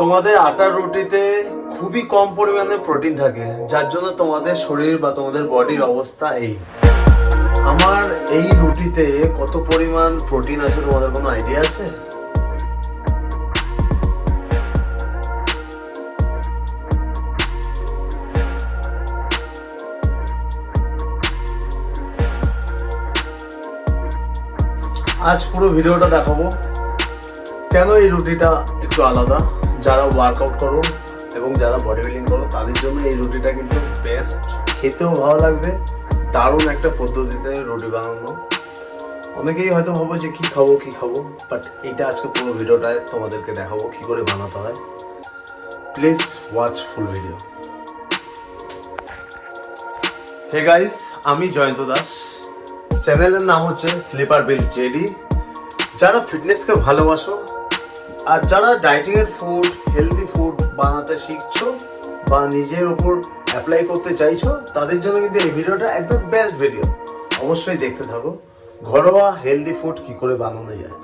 তোমাদের আটার রুটিতে খুবই কম পরিমাণে প্রোটিন থাকে, যার জন্য তোমাদের শরীর বা তোমাদের বডির অবস্থা এই। আমার এই রুটিতে কত পরিমাণ প্রোটিন আছে, তোমাদের কোনো আইডিয়া আছে? আজ পুরো ভিডিওটা দেখাবো। কেন এই রুটিটা একটু আলাদা? যারা ওয়ার্কআউট করো এবং যারা বডি বিল্ডিং করো তাদের জন্য এই রুটিটা কিন্তু বেস্ট খেতেও ভালো লাগবে, দারুণ একটা পদ্ধতিতে রুটি বানানো। অনেকেই হয়তো ভাবো যে কী খাব, কি খাব বাট এইটা আজকে পুরো ভিডিওটায় তোমাদেরকে দেখাবো কি করে বানাতে হয়। Please watch full video hey guys আমি জয়ন্ত দাস। চ্যানেলের নাম হচ্ছে স্লিপার বিল জেডি যারা ফিটনেসকে ভালোবাসো আর যারা ডায়েটিং এর ফুড হেলদি ফুড বানাতে শিখছো বা নিজের উপর অ্যাপ্লাই করতে চাইছো, তাদের জন্য কিন্তু এই ভিডিওটা একদম বেস্ট ভিডিও অবশ্যই দেখতে থাকো। ঘরোয়া হেলদি ফুড কি করে বানানো যায়?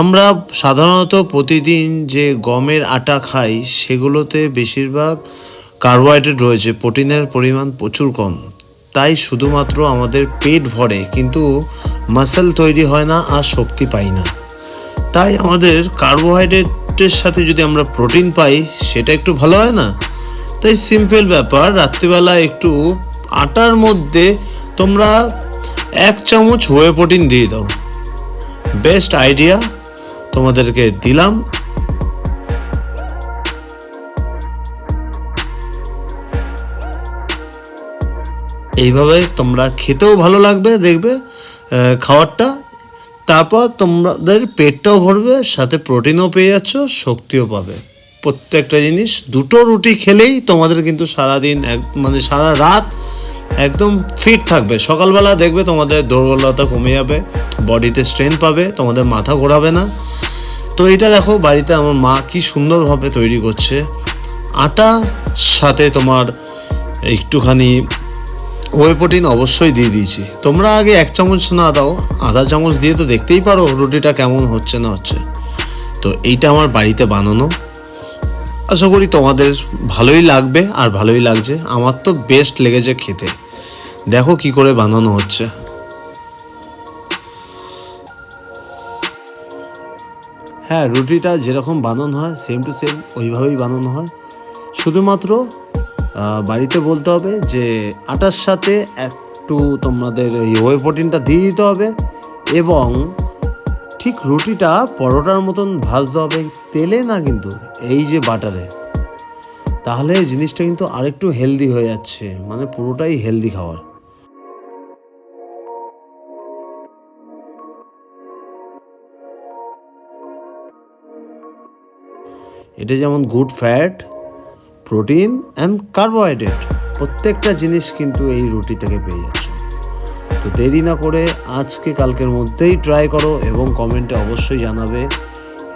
আমরা সাধারণত প্রতিদিন যে গমের আটা খাই, সেগুলোতে বেশিরভাগ কার্বোহাইড্রেট রয়েছে প্রোটিনের পরিমাণ প্রচুর কম। তাই শুধুমাত্র আমাদের পেট ভরে, কিন্তু মাসেল তৈরি হয় না আর শক্তি পাই না। তাই আমাদের কার্বোহাইড্রেটের সাথে যদি আমরা প্রোটিন পাই, সেটা একটু ভালো হয় না? তাই সিম্পল ব্যাপার, রাত্রিবেলা একটু আটার মধ্যে তোমরা এক চামচ ওয়ে প্রোটিন দিয়ে দাও। বেস্ট আইডিয়া তোমাদেরকে দিলাম। এইভাবে তোমরা খেতেও ভালো লাগবে, দেখবে খাবারটা তারপর তোমাদের পেটটাও ভরবে, সাথে প্রোটিনও পেয়ে যাচ্ছ, শক্তিও পাবে। প্রত্যেকটা জিনিস, দুটো রুটি খেলেই তোমাদের কিন্তু সারাদিন এক মানে সারা রাত একদম ফিট থাকবে। সকালবেলা দেখবে তোমাদের দুর্বলতা কমে যাবে বডিতে স্ট্রেংথ পাবে, তোমাদের মাথা ঘোরাবে না। তো এটা দেখো, বাড়িতে আমার মা কি সুন্দরভাবে তৈরি করছে। আটা, সাথে তোমার একটুখানি ওয়ে প্রোটিন অবশ্যই দিয়ে দিয়েছি। তোমরা আগে এক চামচ না দাও, আধা চামচ দিয়ে তো দেখতেই পারো রুটিটা কেমন হচ্ছে না হচ্ছে। তো এইটা আমার বাড়িতে বানানো। আশা করি তোমাদের ভালোই লাগবে আর ভালোই লাগছে। আমার তো বেস্ট লেগেছে খেতে। দেখো কি করে বানানো হচ্ছে। হ্যাঁ রুটিটা যেরকম বানানো হয় সেম টু সেম ওইভাবেই বানানো হয়। শুধুমাত্র বাড়িতে বলতে হবে যে আটার সাথে একটু তোমাদের এই ওয়ে প্রোটিনটা দিয়ে দিতে হবে এবং ঠিক রুটিটা পরোটার মতন ভাজতে হবে, তেলে না কিন্তু? এই যে বাটারে। তাহলে জিনিসটা কিন্তু আরেকটু হেলদি হয়ে যাচ্ছে মানে পুরোটাই হেলদি খাবার এটা যেমন good fat protein and carbohydrate প্রত্যেকটা জিনিস কিন্তু এই রুটি থেকে পেয়ে যাচ্ছ। তো দেরি না করে আজকে কালকের মধ্যেই ট্রাই করো এবং কমেন্টে অবশ্যই জানাবে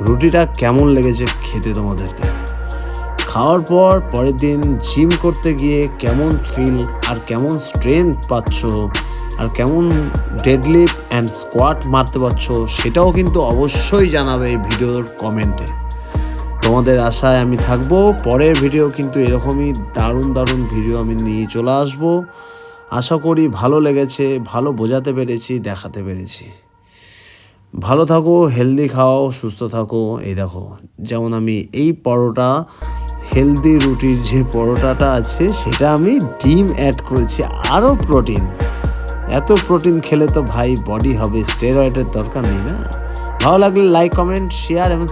রুটিটা কেমন লেগেছে খেতে তোমাদেরকে। খাওয়ার পর পরের দিন জিম করতে গিয়ে কেমন ফিল আর কেমন স্ট্রেংথ পাচ্ছ আর কেমন ডেডলিফট অ্যান্ড স্কোয়াট মারতে পারছ সেটাও কিন্তু অবশ্যই জানাবে এই ভিডিওর কমেন্টে তোমাদের আশায় আমি থাকব। পরের ভিডিও কিন্তু এরকমই দারুণ দারুণ ভিডিও আমি নিয়ে চলে আসব। আশা করি ভালো লেগেছে, ভালো বোঝাতে পেরেছি, দেখাতে পেরেছি। ভালো থাকো হেলদি খাও, সুস্থ থাকো। এই দেখো, যেমন আমি এই পরোটা হেলদি রুটির যে পরোটাটা আছে, সেটা আমি ডিম অ্যাড করেছি। আরও প্রোটিন এত প্রোটিন খেলে তো ভাই বডি হবে। স্টেরয়েডের দরকার নেই না। ভালো লাগলে লাইক কমেন্ট শেয়ার এবং